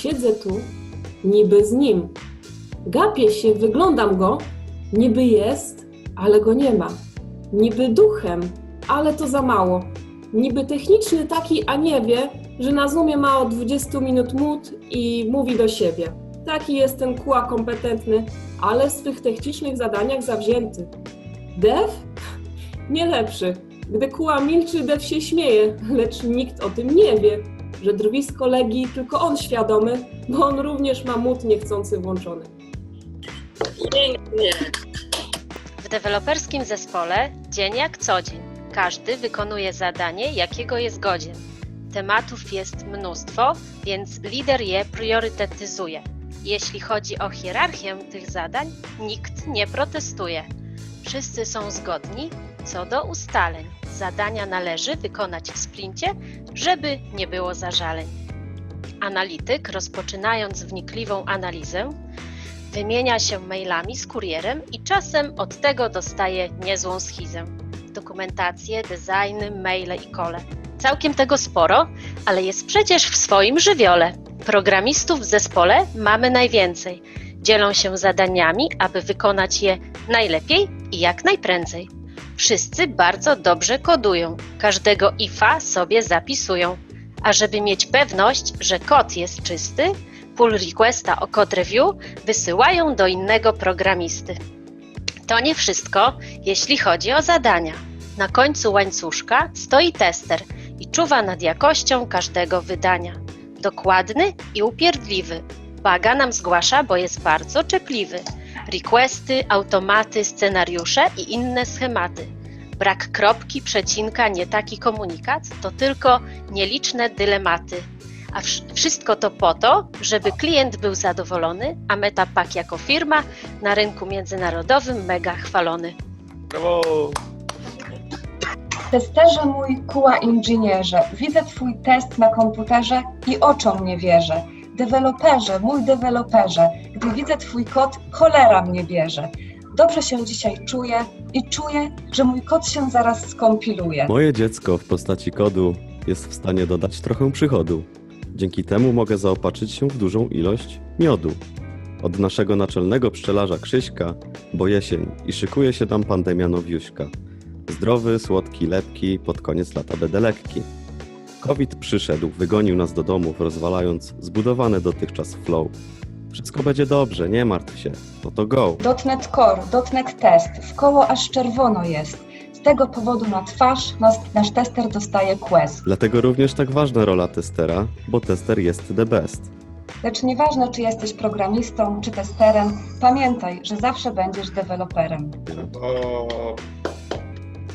Siedzę tu, niby z nim. Gapię się, wyglądam go, niby jest, ale go nie ma. Niby duchem, ale to za mało. Niby techniczny taki, a nie wie, że na Zoomie ma od 20 minut mód i mówi do siebie. Taki jest ten kuła kompetentny, ale w swych technicznych zadaniach zawzięty. Dev? Nie lepszy. Gdy kuła milczy, Dev się śmieje, lecz nikt o tym nie wie, że drwi z kolegi tylko on świadomy, bo on również ma mód niechcący włączony. Pięknie. W deweloperskim zespole dzień jak co dzień. Każdy wykonuje zadanie, jakiego jest godzien. Tematów jest mnóstwo, więc lider je priorytetyzuje. Jeśli chodzi o hierarchię tych zadań, nikt nie protestuje. Wszyscy są zgodni co do ustaleń. Zadania należy wykonać w sprincie, żeby nie było zażaleń. Analityk, rozpoczynając wnikliwą analizę, Wymienia się mailami z kurierem i czasem od tego dostaje niezłą schizę. Dokumentacje, designy, maile i kole. Całkiem tego sporo, ale jest przecież w swoim żywiole. Programistów w zespole mamy najwięcej. Dzielą się zadaniami, aby wykonać je najlepiej i jak najprędzej. Wszyscy bardzo dobrze kodują, każdego ifa sobie zapisują. A żeby mieć pewność, że kod jest czysty, pull requesta o code review wysyłają do innego programisty. To nie wszystko, jeśli chodzi o zadania. Na końcu łańcuszka stoi tester i czuwa nad jakością każdego wydania. Dokładny i upierdliwy. Baga nam zgłasza, bo jest bardzo czepliwy. Requesty, automaty, scenariusze i inne schematy. Brak kropki, przecinka, nie taki komunikat to tylko nieliczne dylematy. A wsz- wszystko to po to, żeby klient był zadowolony, a Metapack jako firma na rynku międzynarodowym mega chwalony. Brawo! Testerze mój kuła inżynierze, widzę twój test na komputerze i oczom nie wierzę. Deweloperze, mój deweloperze, gdy widzę twój kod, cholera mnie bierze. Dobrze się dzisiaj czuję i czuję, że mój kod się zaraz skompiluje. Moje dziecko w postaci kodu jest w stanie dodać trochę przychodu. Dzięki temu mogę zaopatrzyć się w dużą ilość miodu. Od naszego naczelnego pszczelarza Krzyśka, bo jesień i szykuje się tam pandemia nowiuśka. Zdrowy, słodki, lepki, pod koniec lata będę lekki. COVID przyszedł, wygonił nas do domów, rozwalając zbudowane dotychczas flow. Wszystko będzie dobrze, nie martw się, no to go. .NET Core, .NET Test, w koło aż czerwono jest. Z tego powodu na twarz nas, nasz tester dostaje quest. Dlatego również tak ważna rola testera, bo tester jest the best. Lecz nieważne, czy jesteś programistą, czy testerem, pamiętaj, że zawsze będziesz deweloperem. O,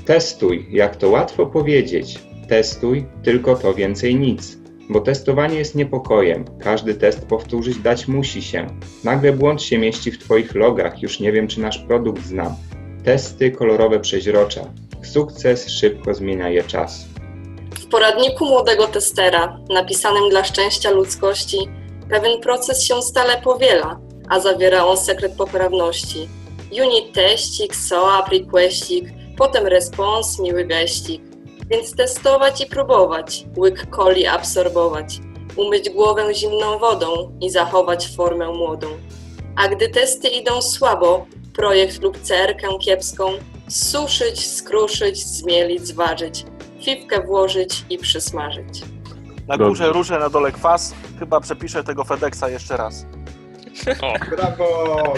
Testuj, jak to łatwo powiedzieć. Testuj, tylko to więcej nic. Bo testowanie jest niepokojem. Każdy test powtórzyć dać musi się. Nagle błąd się mieści w Twoich logach, już nie wiem, czy nasz produkt znam. Testy kolorowe przeźrocza. Sukces szybko zmienia je czas. W poradniku młodego testera, napisanym dla szczęścia ludzkości, pewien proces się stale powiela, a zawiera on sekret poprawności. Unit teścik, SOAP, requestik, potem respons, miły geścik. Więc testować i próbować, łyk coli absorbować, umyć głowę zimną wodą i zachować formę młodą. A gdy testy idą słabo, projekt lub cerkę kiepską, suszyć, skruszyć, zmielić, zważyć, fifkę włożyć i przysmażyć. Na górze róże, na dole kwas. Chyba przepiszę tego FedExa jeszcze raz. brawo!